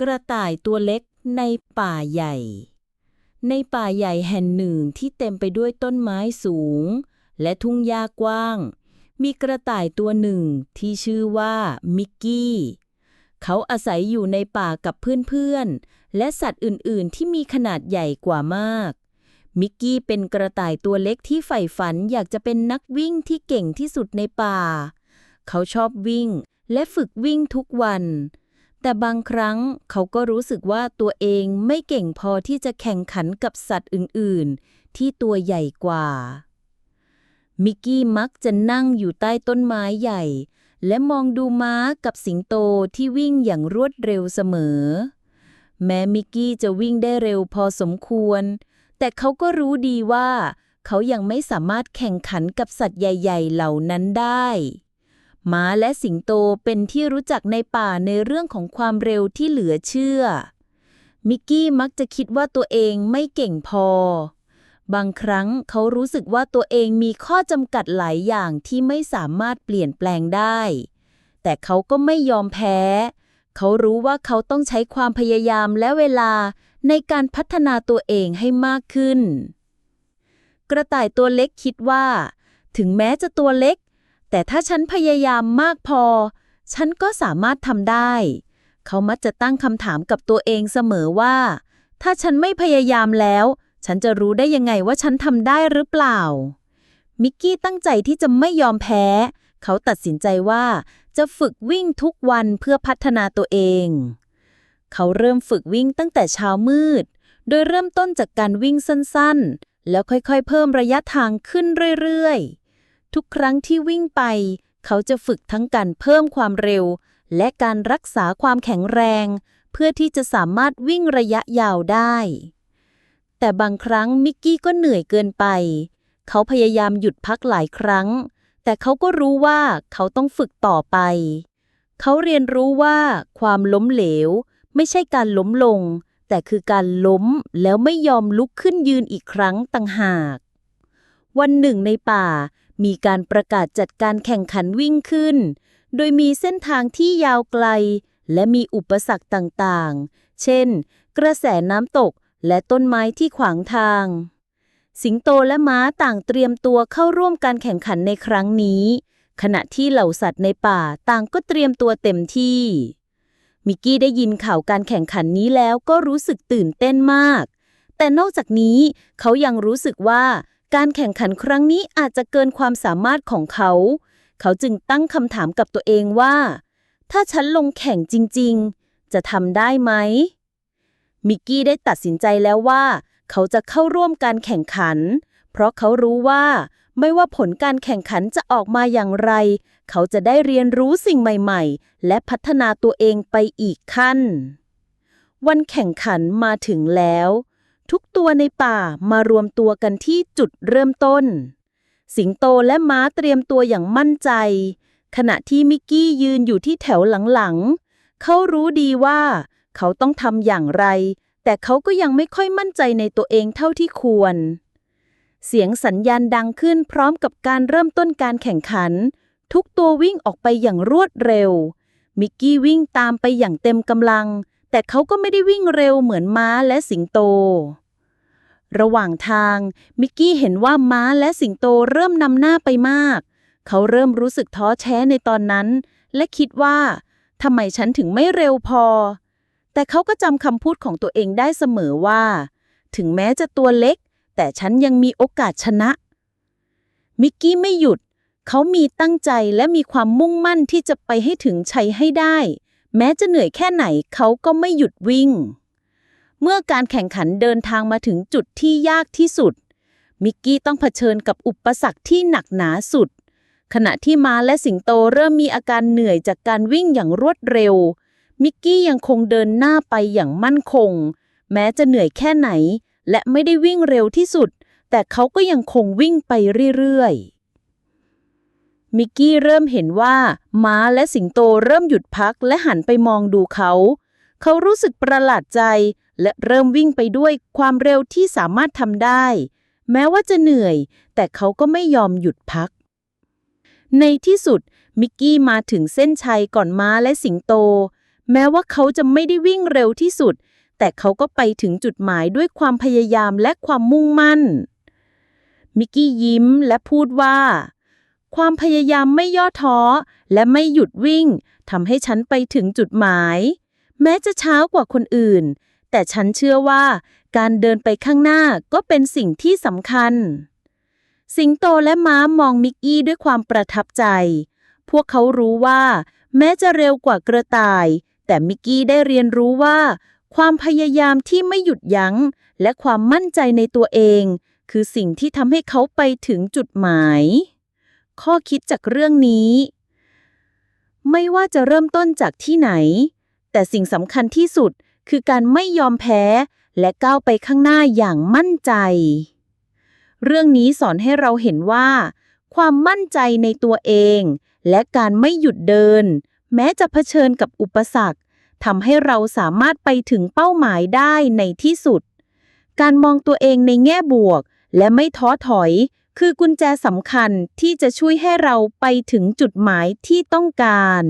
กระต่ายตัวเล็กในป่าใหญ่ ในป่าใหญ่แห่งหนึ่งที่เต็มไปด้วยต้นไม้สูง และทุ่งหญ้ากว้าง มีกระต่ายตัวหนึ่งที่ชื่อว่ามิกกี้ เขาอาศัยอยู่ในป่ากับเพื่อนๆ และสัตว์อื่นๆ ที่มีขนาดใหญ่กว่ามาก มิกกี้เป็นกระต่ายตัวเล็กที่ใฝ่ฝันอยากจะเป็นนักวิ่งที่เก่งที่สุดในป่า เขาชอบวิ่งและฝึกวิ่งทุกวัน แต่บางครั้งเขาก็รู้สึกว่าตัวเองไม่เก่งพอที่จะแข่งขันกับสัตว์อื่น ๆ ที่ตัวใหญ่กว่า มิกกี้มักจะนั่งอยู่ใต้ต้นไม้ใหญ่ และมองดูม้ากับสิงโตที่วิ่งอย่างรวดเร็วเสมอ แม้มิกกี้จะวิ่งได้เร็วพอสมควร แต่เขาก็รู้ดีว่า เขายังไม่สามารถแข่งขันกับสัตว์ใหญ่ ๆ เหล่านั้นได้ ม้าและสิงโตเป็นที่รู้จักในป่าในเรื่องของความเร็วที่เหลือเชื่อ มิกกี้มักจะคิดว่าตัวเองไม่เก่งพอ บางครั้งเขารู้สึกว่าตัวเองมีข้อจำกัดหลายอย่างที่ไม่สามารถเปลี่ยนแปลงได้ แต่เขาก็ไม่ยอมแพ้ เขารู้ว่าเขาต้องใช้ความพยายามและเวลาในการพัฒนาตัวเองให้มากขึ้น กระต่ายตัวเล็กคิดว่า ถึงแม้จะตัวเล็ก แต่ถ้าฉันพยายามมากพอ ฉันก็สามารถทำได้ เขามักจะตั้งคำถามกับตัวเองเสมอว่า ถ้าฉันไม่พยายามแล้ว ฉันจะรู้ได้ยังไงว่าฉันทำได้หรือเปล่า มิกกี้ตั้งใจที่จะไม่ยอมแพ้ เขาตัดสินใจว่าจะฝึกวิ่งทุกวันเพื่อพัฒนาตัวเอง เขาเริ่มฝึกวิ่งตั้งแต่เช้ามืด โดยเริ่มต้นจากการวิ่งสั้นๆ แล้วค่อยๆ เพิ่มระยะทางขึ้นเรื่อยๆ ทุกครั้งที่วิ่งไป เขาจะฝึกทั้งการเพิ่มความเร็ว และการรักษาความแข็งแรง เพื่อที่จะสามารถวิ่งระยะยาวได้ แต่บางครั้งมิกกี้ก็เหนื่อยเกินไป เขาพยายามหยุดพักหลายครั้ง แต่เขาก็รู้ว่าเขาต้องฝึกต่อไป เขาเรียนรู้ว่าความล้มเหลว ไม่ใช่การล้มลง แต่คือการล้มแล้วไม่ยอมลุกขึ้นยืนอีกครั้งต่างหาก วันหนึ่งในป่า มีการประกาศจัดการแข่งขันวิ่งขึ้น โดยมีเส้นทางที่ยาวไกล และมีอุปสรรคต่างๆ เช่น กระแสน้ำตกและต้นไม้ที่ขวางทาง สิงโตและม้าต่างเตรียมตัวเข้าร่วมการแข่งขันในครั้งนี้ ขณะที่เหล่าสัตว์ในป่าต่างก็เตรียมตัวเต็มที่ มิกกี้ได้ยินข่าวการแข่งขันนี้แล้วก็รู้สึกตื่นเต้นมาก แต่นอกจากนี้เขายังรู้สึกว่า การแข่งขันครั้งนี้อาจจะเกินความสามารถของเขา เขาจึงตั้งคำถามกับตัวเองว่า ถ้าฉันลงแข่งจริง ๆ จะทำได้ไหม มิกกี้ได้ตัดสินใจแล้วว่า เขาจะเข้าร่วมการแข่งขัน เพราะเขารู้ว่าไม่ว่าผลการแข่งขันจะออกมาอย่างไร เขาจะได้เรียนรู้สิ่งใหม่ๆ และพัฒนาตัวเองไปอีกขั้น วันแข่งขันมาถึงแล้ว ทุกตัวในป่ามารวมตัวกันที่จุดเริ่มต้น สิงโตและม้าเตรียมตัวอย่างมั่นใจ ขณะที่มิกกี้ยืนอยู่ที่แถวหลังๆ เขารู้ดีว่า เขาต้องทำอย่างไร แต่เขาก็ยังไม่ค่อยมั่นใจในตัวเองเท่าที่ควร เสียงสัญญาณดังขึ้นพร้อมกับการเริ่มต้นการแข่งขัน ทุกตัววิ่งออกไปอย่างรวดเร็ว มิกกี้วิ่งตามไปอย่างเต็มกำลัง แต่เขาก็ไม่ได้วิ่งเร็วเหมือนม้าและสิงโต ระหว่างทาง มิกกี้เห็นว่าม้าและสิงโตเริ่มนำหน้าไปมาก เขาเริ่มรู้สึกท้อแท้ในตอนนั้น และคิดว่าทำไมฉันถึงไม่เร็วพอ แต่เขาก็จำคำพูดของตัวเองได้เสมอว่า ถึงแม้จะตัวเล็ก แต่ฉันยังมีโอกาสชนะ มิกกี้ไม่หยุด เขามีตั้งใจและมีความมุ่งมั่นที่จะไปให้ถึงชัยให้ได้ แม้จะเหนื่อยแค่ไหนเขาก็ไม่หยุดวิ่ง เมื่อการแข่งขันเดินทางมาถึงจุดที่ยากที่สุด มิกกี้ต้องเผชิญกับอุปสรรคที่หนักหนาสุด ขณะที่ม้าและสิงโตเริ่มมีอาการเหนื่อยจากการวิ่งอย่างรวดเร็ว มิกกี้ยังคงเดินหน้าไปอย่างมั่นคง แม้จะเหนื่อยแค่ไหน และไม่ได้วิ่งเร็วที่สุด แต่เขาก็ยังคงวิ่งไปเรื่อยๆ มิกกี้เริ่มเห็นว่า ม้าและสิงโตเริ่มหยุดพักและหันไปมองดูเขา เขารู้สึกประหลาดใจ และเริ่มวิ่งไปด้วยความเร็วที่สามารถทำได้ แม้ว่าจะเหนื่อย แต่เขาก็ไม่ยอมหยุดพัก ในที่สุด มิกกี้มาถึงเส้นชัยก่อนม้าและสิงโต แม้ว่าเขาจะไม่ได้วิ่งเร็วที่สุด แต่เขาก็ไปถึงจุดหมายด้วยความพยายามและความมุ่งมั่น มิกกี้ยิ้มและพูดว่า ความพยายามไม่ย่อท้อ และไม่หยุดวิ่งทำให้ฉันไปถึงจุดหมาย แม้จะช้ากว่าคนอื่น แต่ฉันเชื่อว่า การเดินไปข้างหน้าก็เป็นสิ่งที่สำคัญ สิงโตและม้ามองมิกกี้ด้วยความประทับใจ พวกเขารู้ว่า แม้จะเร็วกว่ากระต่าย แต่มิกกี้ได้เรียนรู้ว่า ความพยายามที่ไม่หยุดยัง้ง และความมั่นใจในตัวเอง คือสิ่งที่ทำให้เขาไปถึงจุดหมาย ข้อคิดจากเรื่องนี้ ไม่ว่าจะเริ่มต้นจากที่ไหน แต่สิ่งสำคัญที่สุดคือการไม่ยอมแพ้ และก้าวไปข้างหน้าอย่างมั่นใจ เรื่องนี้สอนให้เราเห็นว่า ความมั่นใจในตัวเอง และการไม่หยุดเดิน แม้จะเผชิญกับอุปสรรคทำให้เราสามารถไปถึงเป้าหมายได้ในที่สุด การมองตัวเองในแง่บวก และไม่ท้อถอย คือกุญแจสำคัญที่จะช่วยให้เราไปถึงจุดหมายที่ต้องการ